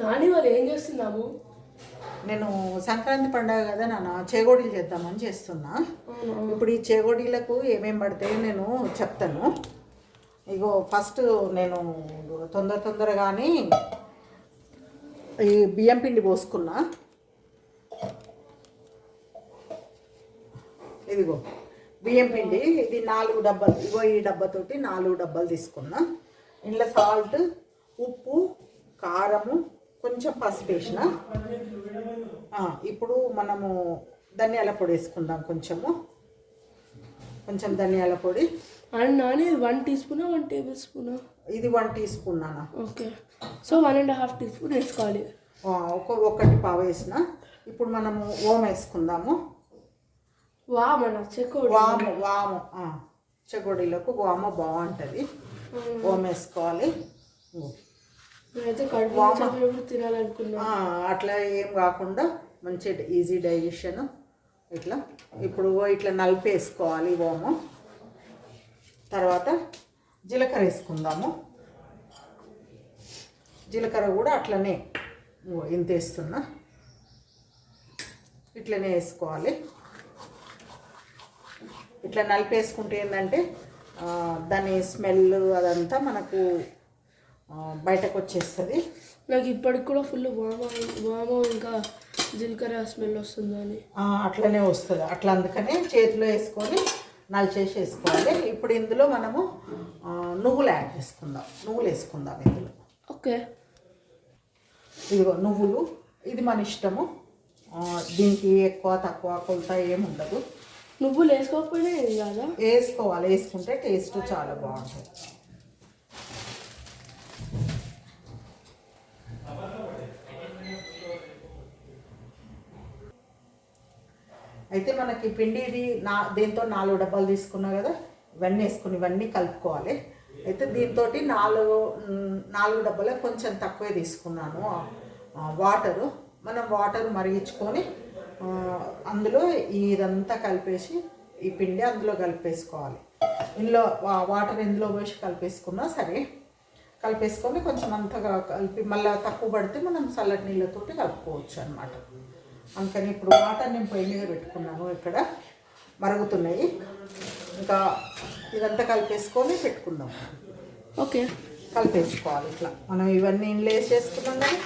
నాని వాళ్ళు ఏం చేస్తున్నాము? నేను సంక్రాంతి పండగ కదా నాన్న చేగోడీలు చేద్దామని చేస్తున్నా. ఇప్పుడు ఈ చేగోడీలకు ఏమేమి పడతాయో నేను చెప్తాను. ఇగో ఫస్ట్ నేను తొందర తొందరగానే ఈ బియ్యం పిండి పోసుకున్నా. ఇదిగో బియ్యం పిండి ఇది నాలుగు డబ్బాలు ఇగో ఈ డబ్బాతోటి నాలుగు డబ్బాలు తీసుకున్నా. ఇంట్లో సాల్ట్ ఉప్పు కారము కొంచెం పసుపు వేసిన. ఇప్పుడు మనము ధనియాల పొడి వేసుకుందాం కొంచెము. కొంచెం ధనియాల పొడి. అండ్ నాని వన్ టీ స్పూనా వన్ టేబుల్ స్పూనా? ఇది వన్ టీ స్పూన్ నాన్న. Okay. So one and half teaspoon వేసుకోవాలి. ఒక ఒకటి పావు వేసిన. ఇప్పుడు మనము ఓం వేసుకుందాము. వా మన చెక్కోడి. వాము వాము ఆ, చెగోడీలకు వాము బాగుంటుంది. ఓం వేసుకోవాలి. నేనైతే కడుపు చెప్పినప్పుడు తినాలనుకున్నా. అట్లా ఏం కాకుండా మంచి ఈజీ డైజెషన్ ఇట్లా ఇప్పుడు ఇట్లా నలిపి వేసుకోవాలి ఓము తర్వాత జీలకర్ర వేసుకుందాము. జీలకర్ర కూడా అట్లనే ఇంత వేస్తున్నా. ఇట్లనే వేసుకోవాలి. ఇట్లా నలిపి వేసుకుంటే ఏంటంటే దాని స్మెల్ అదంతా మనకు బయటకు వచ్చేస్తుంది నాకు ఇప్పటికి కూడా ఫుల్ వామ వామ ఇంకా జీలకర్ర స్మెల్ వస్తుందని. అట్లనే వస్తుంది. అట్లా అందుకనే చేతిలో వేసుకొని నలిచేసి వేసుకోవాలి. ఇప్పుడు ఇందులో మనము నువ్వులు యాడ్ చేసుకుందాం. నువ్వులు వేసుకుందాం ఇందులో. ఓకే. ఇదిగో నువ్వులు. ఇది మన ఇష్టము. దీనికి ఎక్కువ తక్కువ కొలత ఏమి ఉండదు. నువ్వులు వేసుకోకపోయినా ఏం కాదా? వేసుకోవాలి. వేసుకుంటే టేస్ట్ చాలా బాగుంటుంది. అయితే మనకి పిండి ఇది నా దీంతో నాలుగు డబ్బాలు తీసుకున్నా కదా ఇవన్నీ వేసుకుని ఇవన్నీ కలుపుకోవాలి. అయితే దీంతో నాలుగు నాలుగు డబ్బాలే కొంచెం తక్కువే తీసుకున్నాను. వాటరు. మనం వాటర్ మరిగించుకొని అందులో ఇదంతా కలిపేసి ఈ పిండి అందులో కలిపేసుకోవాలి. ఇందులో వా- వాటర్ ఇందులో పోసి కలిపేసుకున్నా సరే కలిపేసుకొని కొంచెం అంతగా కలిపి మళ్ళీ తక్కువ పడితే మనం చల్లటి నీళ్ళతోటి కలుపుకోవచ్చు అనమాట అందుకని ఇప్పుడు వాటర్ నేను పొయ్యి మీద పెట్టుకున్నాను ఇక్కడ. మరుగుతున్నాయి. ఇంకా ఇదంతా కలిపేసుకొని పెట్టుకుందాం. ఓకే. కలిపేసుకోవాలి ఇట్లా. మనం ఇవన్నీ ఇంట్లో వేసేసుకున్నాం కానీ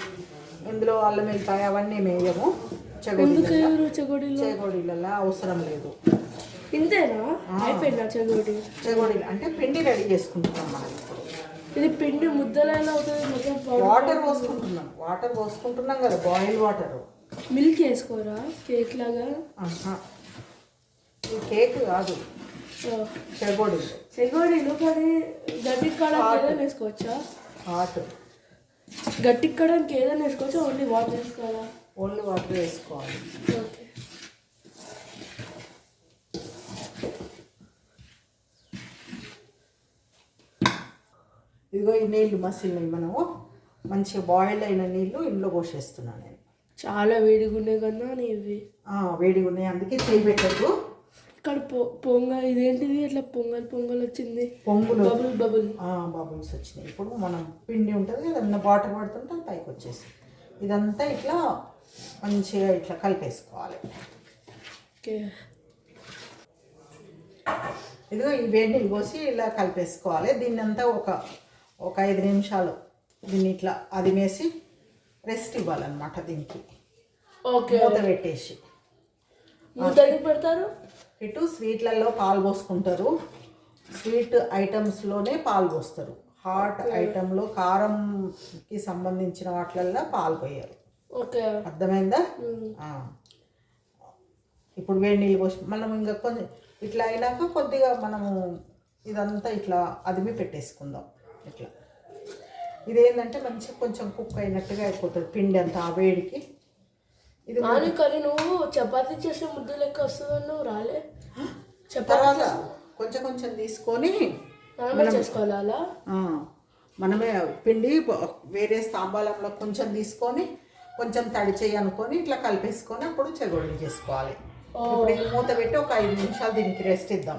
ఇందులో అల్లం వెళ్తాయి అవన్నీ వేయము ఎందుకు చెగోడీలలో అవసరం లేదు. ఇంతేనా అయిపోయిందా చెగోడి? చెగోడీలు. అంటే పిండి రెడీ చేసుకుంటున్నాం మనం ఇది పిండి ముద్దలు ఎలా అవుతుంది వాటర్ పోసుకుంటున్నాం. వాటర్ పోసుకుంటున్నాం కదా. Boil water. మిల్క్ వేసుకోరా? కేక్ లాగా? కేక్ కాదు. చెగోడీలు. చెగోడీలు కానీ గట్టి కడానికి ఏదైనా వేసుకోవచ్చా? హాట్. గట్టి కడానికి ఏదైనా వేసుకోవచ్చా? ఓన్లీ వాటర్ వేసుకోవాలా? ఓన్లీ వాటర్ వేసుకోవాలి. ఓకే. ఇదిగో ఈ నీళ్ళు మసిలినవి మనము. మంచిగా బాయిల్ అయిన నీళ్ళు ఇంట్లో పోసేస్తున్నాను నేను. చాలా వేడిగా ఉన్నాయి కదా ఇవి. వేడిగా ఉన్నాయి. అందుకే చేయి పెట్టద్దు ఇక్కడ పొ పొంగ ఇదేంటిది? ఇట్లా పొంగల్ పొంగల్ వచ్చింది. పొంగులు. Bubble bubble. బబుల్స్ వచ్చినాయి. ఇప్పుడు మనం పిండి ఉంటుంది ఏదన్నా వాటర్ పడుతుంటే పైకి వచ్చేసి ఇదంతా ఇట్లా మంచిగా ఇట్లా కలిపేసుకోవాలి. ఓకే. ఇదిగో ఈ వేడి నీళ్ళు పోసి ఇలా కలిపేసుకోవాలి. దీన్ని అంతా ఒక ఒక ఐదు నిమిషాలు దీన్ని ఇట్లా అదిమేసి రెస్ట్ ఇవ్వాలన్నమాట దీనికి. ఓకే. మూత పెట్టేసి. పెడతారు? ఇటు స్వీట్లలో పాలు పోసుకుంటారు. స్వీట్ ఐటమ్స్లోనే పాలు పోస్తారు. హాట్ ఐటెంలో కారంకి సంబంధించిన వాటిలల్లో పాలు పోయారు. ఓకే. అర్థమైందా. ఇప్పుడు వేడి నీళ్ళు పోసి మనం ఇంకా కొంచెం ఇట్లా అయినాక కొద్దిగా మనము ఇదంతా ఇట్లా అదిమి పెట్టేసుకుందాం. ఇట్లా. ఇదేంటంటే మంచిగా కొంచెం కుక్ అయినట్టుగా అయిపోతుంది పిండి అంతా ఆ వేడికి. ఇది నాని కానీ నువ్వు చపాతీ చేసే ముద్ద లెక్క వస్తుందని నువ్వు రాలే. చపాతీ కొంచెం కొంచెం తీసుకొని మనమే చేసుకోవాలి అలా? ఆ, మనమే పిండి వేరే స్తాంబాలంలో కొంచెం తీసుకొని కొంచెం తడి చేయి అనుకొని ఇట్లా కలిపేసుకొని అప్పుడు చెగోడీలు చేసుకోవాలి. ఇప్పుడు మూత పెట్టి ఒక ఐదు నిమిషాలు దీనికి రెస్ట్ ఇద్దాం.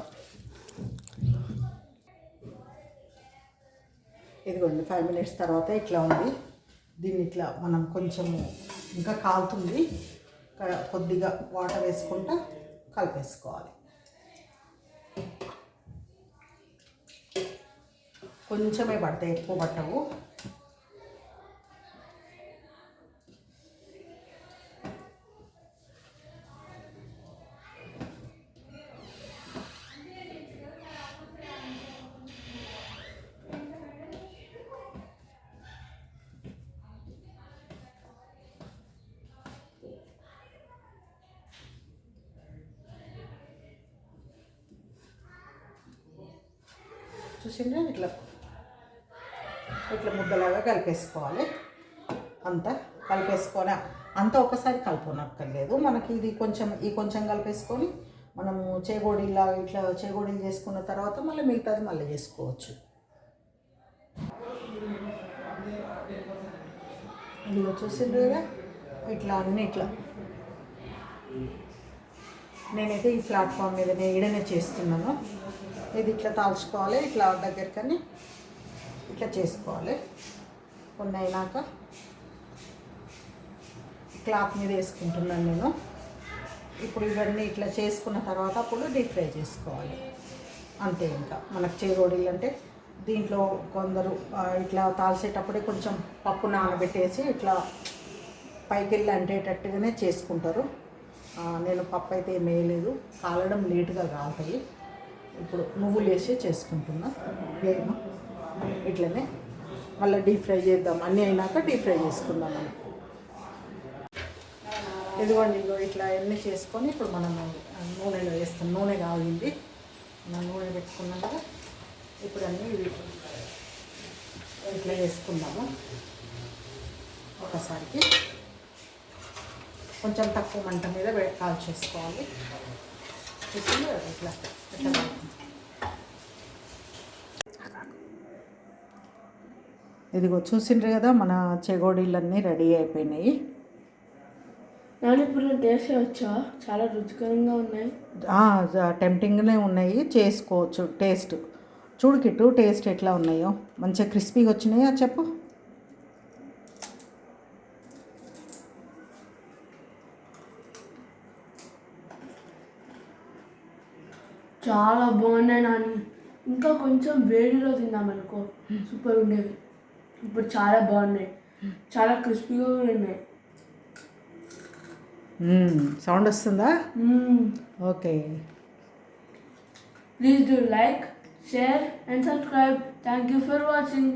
ఇదిగోండి ఫైవ్ మినిట్స్ తర్వాత ఇట్లా ఉంది. దీన్ని ఇట్లా మనం కొంచెము ఇంకా కాలుతుంది. క- కొద్దిగా వాటర్ వేసుకుంటా కలిపేసుకోవాలి. కొంచెమే పడతాయి ఎక్కువ పట్టవు. చూసిండ్రా? ఇట్లా ఇట్లా ముద్దలాగా కలిపేసుకోవాలి. అంతా కలిపేసుకొని అంతా ఒకసారి కలుపునక్కర్లేదు మనకి ఇది కొంచెం ఈ కొంచెం కలిపేసుకొని మనము చేగోడీలా ఇట్లా చేగోడీలు చేసుకున్న తర్వాత మళ్ళీ మిగతాది మళ్ళీ చేసుకోవచ్చు. ఇదిగో చూసిండ్రు కదా? ఇట్లా అన్నీ ఇట్లా. నేనైతే ఈ ప్లాట్ఫామ్ మీద నేను ఈడనే చేస్తున్నాను. ఇది ఇట్లా తాల్చుకోవాలి ఇట్లా దగ్గరకని ఇట్లా చేసుకోవాలి. కొన్ని అయినాక క్లాత్ మీద వేసుకుంటున్నాను నేను. ఇప్పుడు ఇవన్నీ ఇట్లా చేసుకున్న తర్వాత అప్పుడు డీప్ ఫ్రై చేసుకోవాలి. అంతే ఇంకా. మనకు చేరోడీలు అంటే దీంట్లో కొందరు ఇట్లా తాల్చేటప్పుడే కొంచెం పప్పు నానబెట్టేసి ఇట్లా పైకి వెళ్ళి అంటేటట్టుగానే చేసుకుంటారు. నేను పప్పు అయితే ఏం వేయలేదు. కాలడం లేటుగా కాలుతాయి. ఇప్పుడు నువ్వులు వేసి చేసుకుంటున్నా. ప్లేన్ ఇట్లనే మళ్ళీ డీప్ ఫ్రై చేద్దాం. అన్నీ అయినాక డీప్ ఫ్రై చేసుకుందాం మనం ఇదిగోండి ఇదిగో ఇట్లా అన్నీ చేసుకొని ఇప్పుడు మనం నూనెలో వేస్తాం. నూనె కాగింది. మనం నూనె పెట్టుకున్నాం కదా. ఇప్పుడు అన్నీ ఇట్లా వేసుకుందాము. ఒకసారికి కొంచెం తక్కువ మంట మీద కాల్చేసుకోవాలి చూసింది కదా ఇట్లా ఇట్లా కాలుతుంది. ఇదిగో చూసిండ్రు కదా మన చెగోడీలన్నీ రెడీ అయిపోయినాయి. ఇప్పుడు నేను టేస్ట్ చేయవచ్చా చాలా రుచికరంగా ఉన్నాయి. టెంప్టింగ్నే ఉన్నాయి. చేసుకోవచ్చు. టేస్ట్. చూడు కిట్టు టేస్ట్ ఎట్లా ఉన్నాయో. మంచిగా క్రిస్పీగా వచ్చినాయా చెప్పు? చాలా బాగున్నాయి నాని. ఇంకా కొంచెం వేడిలో తిందామనుకో సూపర్ ఉండేవి ఇప్పుడు చాలా బాగున్నాయి. చాలా క్రిస్పీగా ఉన్నాయి. సౌండ్ వస్తుందా? Okay. Please do like share and subscribe. Thank you for watching.